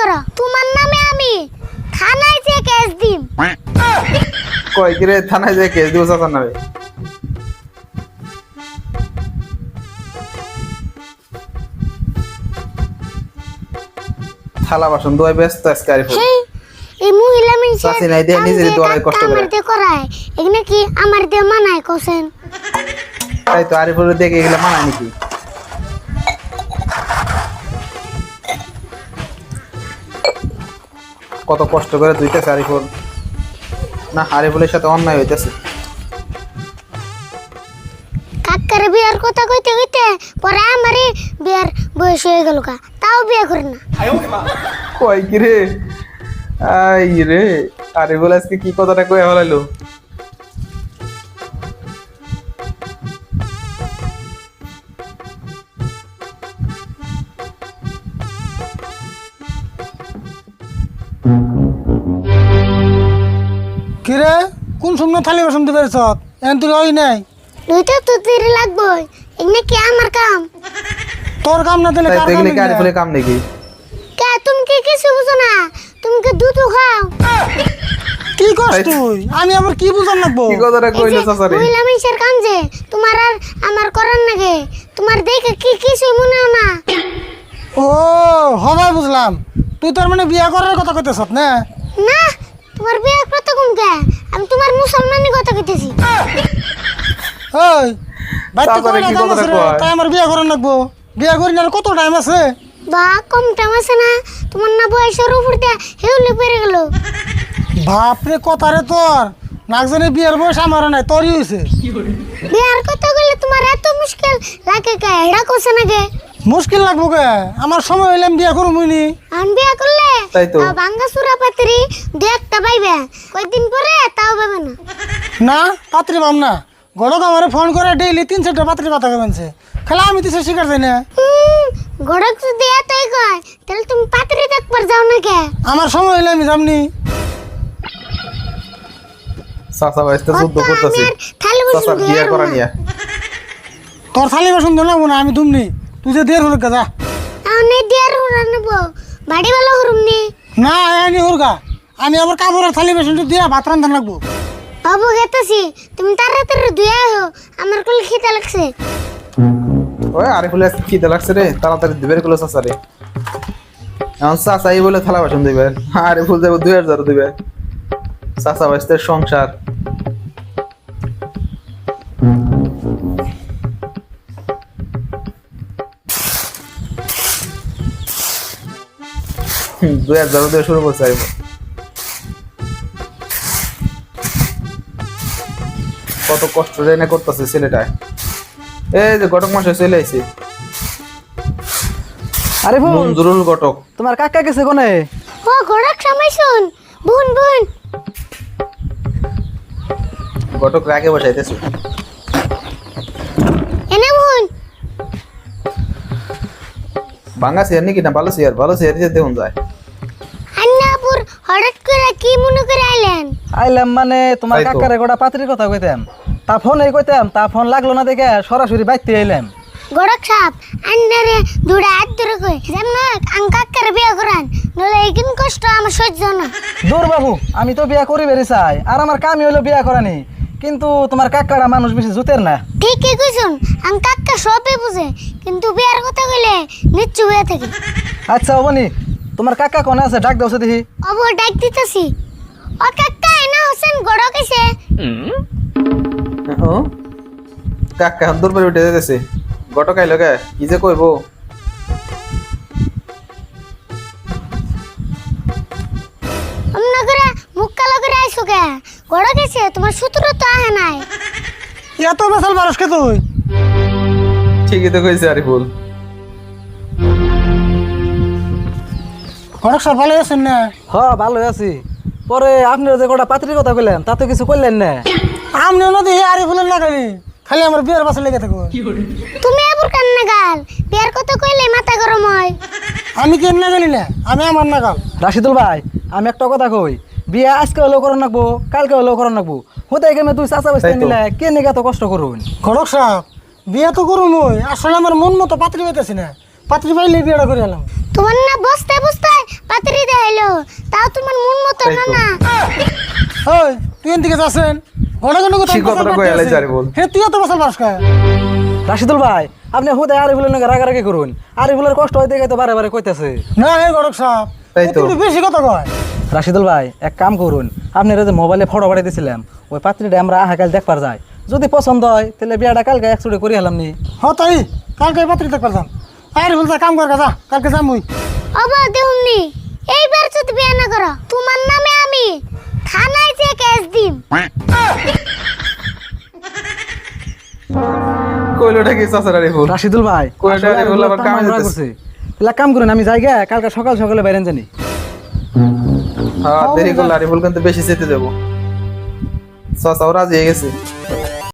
করো। তোমার নামে আমি থানায় যে কেস দিম। কয় কিরে থানায় যে কেস দিব চাচার নামে? থালা বাসন ব্যস্ত আজকে আরিফুল এই মহিলা চাচি নাই দিয়ে কাম নিজেরই দিয়ে দোয়ালে কাজ কষ্ট করে। আমার করায়। কি আমার দিয়ে মানায় কোসেন তাই তো আরিফুলের দেখে এগুলো মানায় নাকি? কত কষ্ট করে ধুইতেছে আরিফুল না আরিফুলের সাথে অন্যায় হইতেছে। কাকার বিয়ার কথা কইতে কইতে পরে আমারই বিয়ার বয়স হয়ে গেল কা তাও বিয়ে করে না। কয় কি রে আই রে আরিফুল আজকে কি কথাটা কয়ে হলাইলো কোন থালি বাসন দিবে সব এন তুই ওই নাই। দুইটা তো তীর লাগবো এগুলো কি আমার কাম? তোর কাম না দিলে তাই কার কাম নাকি কে তুমি কি কিছু বুঝো না? তুমি কি দুধ খাও? কি করছ তাই- আমি আবার কি বুঝান লাগবো? কি কথাটা কইলো কাম যে তোমার আর আমার করার নাগে। তোমার দেখে কি কিছু মনে হয় না। ও হবাই বুঝলাম। তুই তার মানে বিয়া করার কথা কইতেছ না? না তোমার বিয়ে কত কম কে? আমি তোমার মুসলমানি কথা কইতেছি। ওই বাইতে তারপরে কয়টা কি আছে তাই আমার বিয়া করার লাগবো। বিয়া করি না কত টাইম আছে? বা কম টাইম আছে না। তোমার না বয়সের উপর দিয়ে হেউলে পেরে গেল। বাপরে কথা রে তোর। নাকজনে বিয়ার বয়স আমার নাই তোরই বিয়ার কথা কইলে তোমার এত মুশকিল লাগে কে? এটা কোসে নাগে মুশকিল লাগবো কে? আমার সময় হইলে আমি বিয়া করব মুইনি আমি বিয়া করলে তাই তো। ভাঙ্গা সুরা পাত্রি দু একটা পাইবে। কয়েকদিন পরে তাও পাবে না। না পাত্রী পাম না। গড়ক আমার ফোন করে ডেইলি তিন চারটা পাত্রী কথা কেমনছে খেলা আমি তো সে শিকার যাই না। হুম, গড়ক যদি এতই কয় তাহলে তুমি পাত্রি দেখবার যাও না কে? আমার সময় হইলে আমি যামনি। চাচা বাইসতে যুদ্ধ করতেছে। আমি আর থালি বসে চাচার করা নিয়ে। তোর থালি বাসন না আমি দুমনি তুই যে দের হলে যা আমি দিয়ার হুরা নেব বাড়ি বেলা হুরুম নি না আনি হুরগা আমি আবার কাপড়ের থালি বাসনটা দিয়া ভাত রান্ধা লাগবো বাবু গেতেছি তুমি তাড়াতাড়ি ধুয়ে আহো আমার কোল খিদে লাগছে ওই আরিফুলের আজকে খিদে লাগছে রে তাড়াতাড়ি দিবে চাচারে এখন চাচা এই বলে থালা বাসন দিবে আরিফুল যাবে দুই হাজার দিবে চাচা বাইসতে সংসার দুই হাজার দিয়ে শুরু করছে কত কষ্ট রেনে করতেছে ছেলেটায়। এই যে ঘটক মাসে চলে আইছে। আরে বোন মঞ্জুরুল ঘটক। তোমার কাকা গেছে কোনে? ও গড়ক সময় শুন। বুন বুন। ঘটক রাগে বসাইতেছে। এনে বুন। ভাঙা চেয়ার নাকি না? ভালো চেয়ার ভালো চেয়ার দিয়ে দেখুন যায়। হঠাৎ করে কি মনে করে আইলেন? আইলাম মানে তোমার। কাকারে গোটা পাত্রীর কথা কইতাম। তা ফোনে কইতাম তা ফোন লাগল না দেখে সরাসরি বাইতে এলাম গড়ক সাপ আন্নারে দুড়া হাত ধরে কই যেন আং কাকার বিয়ে করান নলে এইকিন কষ্ট আমার সহ্য না। দূর বাবু আমি তো বিয়া করি বেরি চাই আর আমার কামই হলো বিয়া করানি। কিন্তু তোমার কাকারা মানুষ বেশি জুতের না। ঠিকই কইছুন আং কাকা সবই বুঝে কিন্তু বিয়ার কথা কইলে নিচ্ছু হয়ে থাকি। আচ্ছা অবনি তোমার কাকা কোনে আছে? ডাক দাও দেখি অব ডাক দিতেছি। ও কাকা এনা হোসেন গড়ক এসে ও? কাকা দূর করে উঠে যেতেছে। ঘটক আইলো কে? কি যে কইবো? অমনা করে মুখ কালো করে আইসো কে? গড়ক এসে তোমার সূত্র তো আহে নাই। এত বেসাল বারসকে তুই? ঠিকই তো কইছে আরিফুল। গড়ক সব ভালো আছেন না? হ ভালো আছি। পরে আপনার যে গোটা পাত্রীর কথা কইলেন তা তো কিছু করলেন না? আমনি নদী আরি ফুলের লাগানি খালি। আমার বিয়ের বাসা লেগে থাকো। তুমি এবার কান্না গাল। বিয়ার কথা কইলে মাথা গরম হয়। আমি কেন না জানি না আমি আমার নাগাল রাশিদুল ভাই আমি একটা কথা কই। বিয়া আজকে হলেও করার নাকবো কালকে হলেও করার নাকবো হতে গেমে তুই চাচা বেসতে নিলে কে নিগা তো কষ্ট করুন? গড়ক সাহেব বিয়ে তো ওই আসলে আমার মন মতো পাত্রী পাইতেছি না। পাত্রী পাইলে বিয়েটা করে এলাম। তোমার না বসতে বসতে পাত্রী তাও তোমার মন মতো না না। ওই তুই এদিকে যাচ্ছেন ঘন ঘন কথা ঠিক কথাটা কই এলাই যারে বল। হে তুই তো বছর বাস খায় রাশিদুল ভাই আপনি হুদে আরিফুলের নাকি রাগারাগি করুন। আর আরিফুলের কষ্ট হইতে গেছে বারে বারে কইতেছে। না হে গড়ক সাহেব তাই তো। একটু বেশি কথা কয়। রাশিদুল ভাই এক কাম করুন আপনি যে মোবাইলে ফটো পাঠিয়ে দিয়েছিলাম ওই পাত্রীটা আমরা আহা কাল দেখবার যাই যদি পছন্দ হয় তাহলে বিয়াটা কালকে একচুটি করে হলাম নি। হ তাই। কালকে পাত্রী দেখবার যাম আরে বলতে কাম কর যা কালকে যাম মুই দেহুমনি এইবার কি চাচার রাশিদুল ভাই কয়টা আসলে আরিফুল আবার কামে কাম করুন আমি যাই গে, কালকে সকাল সকালে বাইরেন জানি। হ্যাঁ দেরি করলে আরিফুল কিন্তু বেশি যেতে দেবো। চাচাও রাজি হয়ে গেছে।